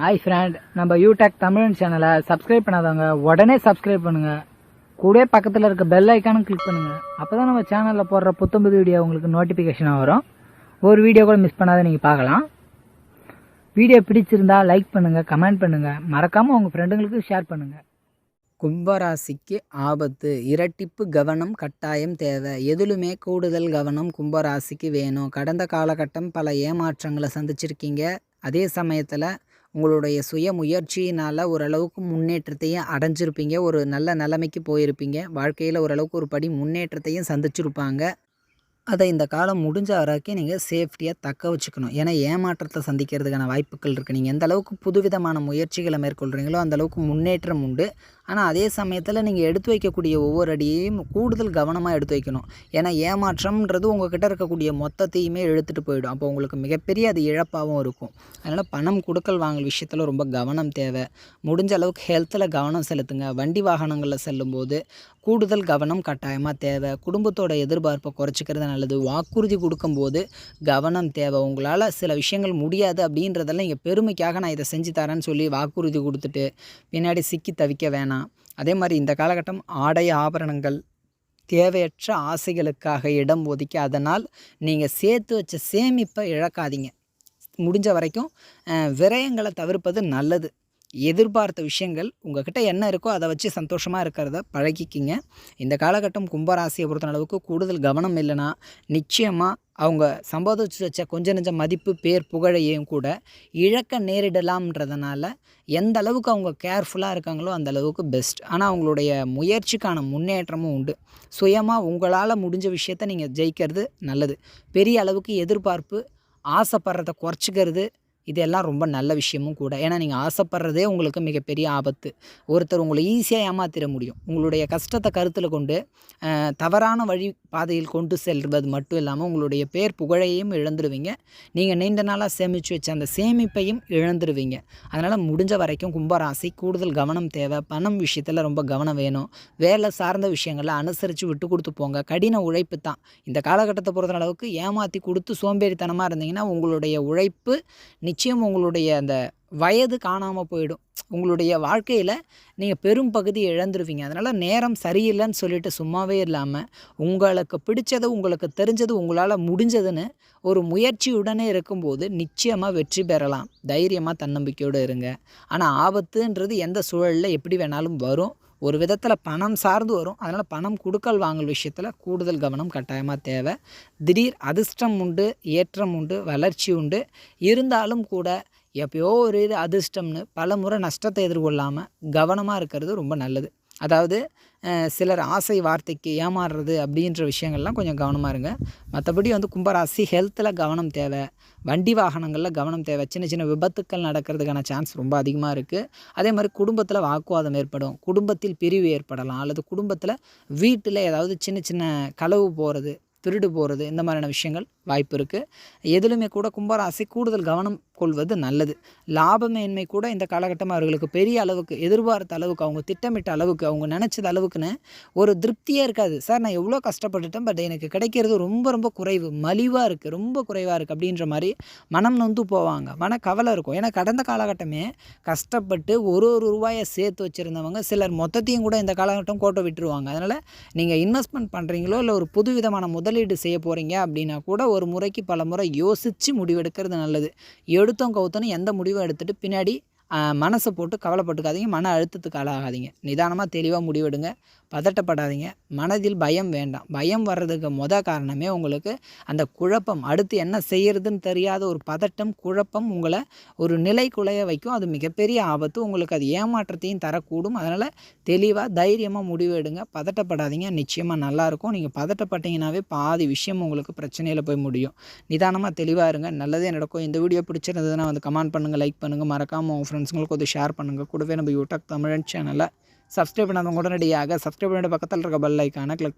Hi friend நம்ம யூடெக் தமிழ் சேனலை subscribe பண்ணாதவங்க உடனே சப்ஸ்கிரைப் பண்ணுங்க. கூட பக்கத்தில் இருக்க பெல் ஐக்கானும் கிளிக் பண்ணுங்க. அப்பதான் நம்ம சேனலில் போடுற புத்தம்புது வீடியோ உங்களுக்கு நோட்டிஃபிகேஷனாக வரும். ஒரு வீடியோ கூட மிஸ் பண்ணாத நீங்கள் பார்க்கலாம். வீடியோ பிடிச்சிருந்தா லைக் பண்ணுங்க கமெண்ட் பண்ணுங்க. மறக்காம உங்க ஃப்ரெண்டுங்களுக்கு ஷேர் பண்ணுங்க. கும்பராசிக்கு ஆபத்து. இரட்டிப்பு கவனம் கட்டாயம் தேவை. எதிலுமே கூடுதல் கவனம் கும்பராசிக்கு வேணும். கடந்த காலகட்டம் பல ஏமாற்றங்களை சந்திச்சிருக்கீங்க. அதே சமயத்தில் உங்களுடைய சுய முயற்சியினால் ஓரளவுக்கு முன்னேற்றத்தையும் அடைஞ்சிருப்பீங்க. ஒரு நல்ல நிலைமைக்கு போயிருப்பீங்க. வாழ்க்கையில் ஓரளவுக்கு ஒரு படி முன்னேற்றத்தையும் சந்திச்சிருப்பாங்க. அதை இந்த காலம் முடிஞ்ச வரைக்கும் நீங்கள் சேஃப்டியாக தக்க வச்சுக்கணும். ஏன்னா ஏமாற்றத்தை சந்திக்கிறதுக்கான வாய்ப்புகள் இருக்குது நீங்கள் எந்த அளவுக்கு புதுவிதமான முயற்சிகளை மேற்கொள்கிறீங்களோ அந்தளவுக்கு முன்னேற்றம் உண்டு. ஆனால் அதே சமயத்தில் நீங்கள் எடுத்து வைக்கக்கூடிய ஒவ்வொரு அடியையும் கூடுதல் கவனமாக எடுத்து வைக்கணும். ஏன்னா ஏமாற்றம்ன்றது உங்ககிட்ட இருக்கக்கூடிய மொத்தத்தையுமே எடுத்துகிட்டு போயிடும். அப்போ உங்களுக்கு மிகப்பெரிய அது இழப்பாகவும் இருக்கும். அதனால் பணம் கொடுக்கல் வாங்கல் விஷயத்தில் ரொம்ப கவனம் தேவை. முடிஞ்ச அளவுக்கு ஹெல்த்தில் கவனம் செலுத்துங்க. வண்டி வாகனங்களில் செல்லும்போது கூடுதல் கவனம் கட்டாயமாக தேவை. குடும்பத்தோட எதிர்பார்ப்பை குறைச்சிக்கிறது நல்லது. வாக்குறுதி கொடுக்கும்போது கவனம் தேவை. உங்களால் சில விஷயங்கள் முடியாது அப்படின்றதெல்லாம் இங்கே பெருமைக்காக நான் இதை செஞ்சு தரேன்னு சொல்லி வாக்குறுதி கொடுத்துட்டு பின்னாடி சிக்கி தவிக்க வேணாம். அதே மாதிரி இந்த காலகட்டம் ஆடை ஆபரணங்கள் தேவையற்ற ஆசைகளுக்காக இடம் ஒதுக்கி அதனால் நீங்கள் சேர்த்து வச்ச சேமிப்பை இழக்காதீங்க. முடிஞ்ச வரைக்கும் விரயங்களை தவிர்ப்பது நல்லது. எதிர்பார்த்த விஷயங்கள் உங்ககிட்ட என்ன இருக்கோ அதை வச்சு சந்தோஷமாக இருக்கிறத பழகிக்கிங்க. இந்த காலகட்டம் கும்பராசியை பொறுத்த அளவுக்கு கூடுதல் கவனம் இல்லைன்னா நிச்சயமாக அவங்க சம்பாதிச்சு வச்ச கொஞ்ச நெஞ்ச மதிப்பு பேர் புகழையும் கூட இழக்க நேரிடலாம்ன்றதுனால எந்த அளவுக்கு அவங்க கேர்ஃபுல்லாக இருக்காங்களோ அந்த அளவுக்கு பெஸ்ட். ஆனால் அவங்களுடைய முயற்சிக்கான முன்னேற்றமும் உண்டு. சுயமாக உங்களால் முடிஞ்ச விஷயத்த நீங்கள் ஜெயிக்கிறது நல்லது. பெரிய அளவுக்கு எதிர்பார்ப்பு ஆசைப்படுறத குறைச்சிக்கிறது இதெல்லாம் ரொம்ப நல்ல விஷயமும் கூட. ஏன்னா நீங்கள் ஆசைப்படுறதே உங்களுக்கு மிகப்பெரிய ஆபத்து. ஒருத்தர் உங்களை ஈஸியாக ஏமாத்திட முடியும். உங்களுடைய கஷ்டத்தை கருத்தில் கொண்டு தவறான வழி பாதையில் கொண்டு செல்வது மட்டும் இல்லாமல் உங்களுடைய பேர் புகழையும் இழந்துருவீங்க. நீங்கள் நீண்ட நாளாக சேமித்து வச்ச அந்த சேமிப்பையும் இழந்துருவீங்க. அதனால் முடிஞ்ச வரைக்கும் கும்பராசி கூடுதல் கவனம் தேவை. பணம் விஷயத்தில் ரொம்ப கவனம் வேணும். வேலை சார்ந்த விஷயங்களை அனுசரித்து விட்டு கொடுத்து போங்க. கடின உழைப்பு தான். இந்த காலகட்டத்தை பொறுத்த அளவுக்கு ஏமாற்றி கொடுத்து சோம்பேறித்தனமாக இருந்தீங்கன்னா உங்களுடைய உழைப்பு நிச்சயம் நிச்சயம் உங்களுடைய அந்த வயது காணாமல் போயிடும். உங்களுடைய வாழ்க்கையில் நீங்கள் பெரும் பகுதி இழந்துருவீங்க. அதனால் நேரம் சரியில்லைன்னு சொல்லிட்டு சும்மாவே இல்லாமல் உங்களுக்கு பிடிச்சது உங்களுக்கு தெரிஞ்சது உங்களால் முடிஞ்சதுன்னு ஒரு முயற்சியுடனே இருக்கும்போது நிச்சயமாக வெற்றி பெறலாம். தைரியமாக தன்னம்பிக்கையோடு இருங்க. ஆனால் ஆபத்துன்றது எந்த சூழலில் எப்படி வேணாலும் வரும். ஒரு விதத்தில் பணம் சார்ந்து வரும். அதனால் பணம் கொடுக்கல் வாங்கல் விஷயத்தில் கூடுதல் கவனம் கட்டாயமாக தேவை. திடீர் அதிர்ஷ்டம் உண்டு ஏற்றம் உண்டு வளர்ச்சி உண்டு. இருந்தாலும் கூட எப்பயோ ஒரு இது அதிர்ஷ்டம்னு பல முறை நஷ்டத்தை எதிர்கொள்ளாமல் கவனமாக இருக்கிறது ரொம்ப நல்லது. அதாவது சிலர் ஆசை வார்த்தைக்கு ஏமாறுறது அப்படின்ற விஷயங்கள்லாம் கொஞ்சம் கவனமாக இருங்க. மற்றபடி வந்து கும்பராசி ஹெல்த்தில் கவனம் தேவை. வண்டி வாகனங்களில் கவனம் தேவை. சின்ன சின்ன விபத்துக்கள் நடக்கிறதுக்கான சான்ஸ் ரொம்ப அதிகமாக இருக்குது அதே மாதிரி குடும்பத்தில் வாக்குவாதம் ஏற்படும். குடும்பத்தில் பிரிவு ஏற்படலாம். அல்லது குடும்பத்தில் வீட்டில் ஏதாவது சின்ன சின்ன களவு போகிறது திருடு போகிறது இந்த மாதிரியான விஷயங்கள் வாய்ப்பு இருக்குது எதிலுமே கூட கும்பராசி கூடுதல் கவனம் கொள்வது நல்லது. லாபமேன்மை கூட இந்த காலகட்டம் அவர்களுக்கு பெரிய அளவுக்கு எதிர்பார்த்த அளவுக்கு அவங்க திட்டமிட்ட அளவுக்கு அவங்க நினச்சத அளவுக்குன்னு ஒரு திருப்தியே இருக்காது. சார் நான் எவ்வளோ கஷ்டப்பட்டுட்டேன் பட் எனக்கு கிடைக்கிறது ரொம்ப ரொம்ப குறைவு. மலிவாக இருக்குது ரொம்ப குறைவாக இருக்குது அப்படின்ற மாதிரி மனம் நொந்து போவாங்க. மன கவலை இருக்கும். ஏன்னா கடந்த காலகட்டமே கஷ்டப்பட்டு ஒரு ஒரு ரூபாயை சேர்த்து வச்சுருந்தவங்க சிலர் மொத்தத்தையும் கூட இந்த காலகட்டம் கோட்டை விட்டுருவாங்க. அதனால் நீங்கள் இன்வெஸ்ட்மெண்ட் பண்ணுறீங்களோ இல்லை ஒரு புது விதமான முதலீடு செய்ய போகிறீங்க அப்படின்னா கூட ஒரு முறைக்கு பல முறை யோசித்து முடிவெடுக்கிறது நல்லது. எடுத்தோம் கவுத்தனும் எந்த முடிவும் எடுத்துகிட்டு பின்னாடி மனசை போட்டு கவலைப்பட்டுக்காதீங்க மன அழுத்தத்துக்கு ஆளாகாதீங்க. நிதானமாக தெளிவாக முடிவெடுங்க. பதட்டப்படாதீங்க. மனதில் பயம் வேண்டாம். பயம் வர்றதுக்கு மொத காரணமே உங்களுக்கு அந்த குழப்பம். அடுத்து என்ன செய்யறதுன்னு தெரியாத ஒரு பதட்டம் குழப்பம் உங்களை ஒரு நிலை குலைய வைக்கும். அது மிகப்பெரிய ஆபத்து. உங்களுக்கு அது ஏமாற்றத்தையும் தரக்கூடும். அதனால் தெளிவாக தைரியமாக முடிவு எடுங்க பதட்டப்படாதீங்க நிச்சயமாக நல்லாயிருக்கும் நீங்கள் பதட்டப்பட்டீங்கன்னாவே பாதி விஷயம் உங்களுக்கு பிரச்சனையில் போய் முடியும். நிதானமாக தெளிவாக இருங்க. நல்லதே நடக்கும். இந்த வீடியோ பிடிச்சிருந்ததுன்னா வந்து கமெண்ட் பண்ணுங்கள் லைக் பண்ணுங்கள் மறக்காமல் உங்கள் ஃப்ரெண்ட்ஸுங்களுக்கு வந்து ஷேர் பண்ணுங்கள் கூடவே நம்ம யூடியூப் தமிழன் சேனலை சப்ஸ்கிரைப் பண்ணாதவங்க உடனடியாக சப்ஸ்கிரைப் பண்ணிட்டு பக்கத்தில் இருக்க பெல் ஐக்கானை கிளிக்